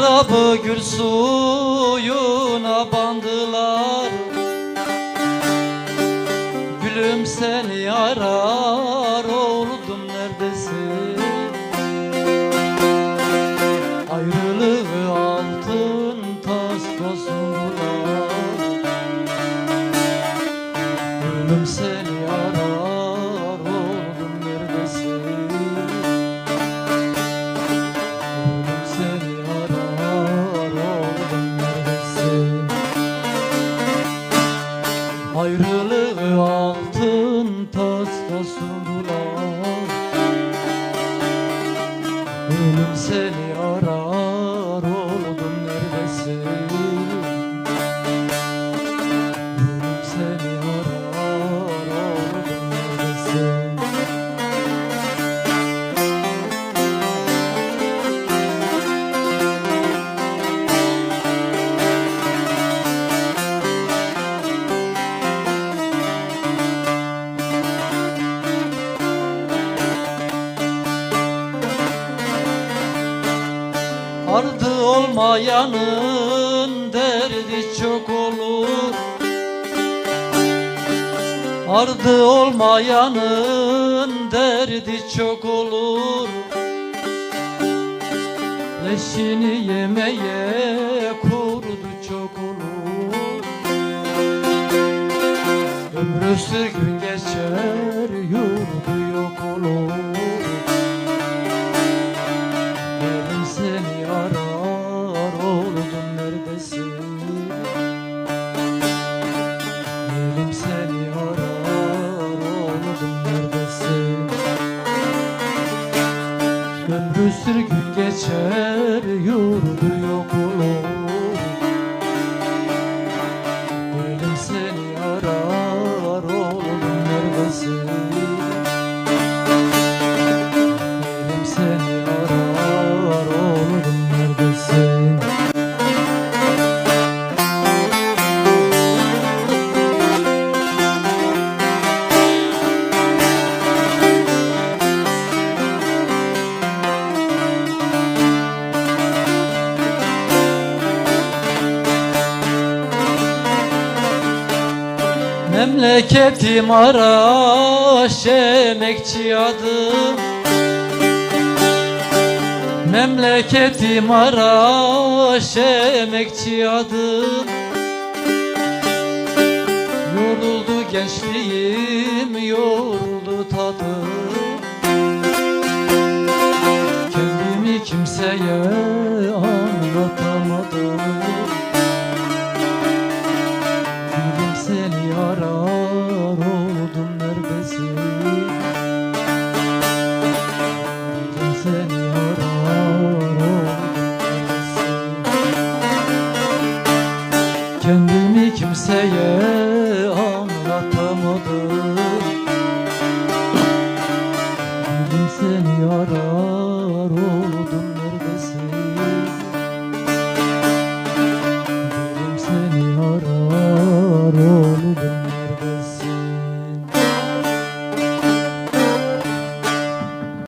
Burnunu gül suyuna bandılar. Gülüm seni arar oldum neredesin? Ayrılığı Oğlum seni Ardı olmayanın derdi çok olur. Ardı olmayanın derdi çok olur. Leşini yemeye kurdu çok olur. Ömrü sürgün geçer yurdu yok olur Ömrü sürgün geçer yurdu Memleketim Maraş emekçi adım Memleketim Maraş emekçi adım Yoruldu gençliğim yoruldu tadım Kendimi kimseye anlatamadım Kendimi kimseye anlatamadım. Dilim seni arar o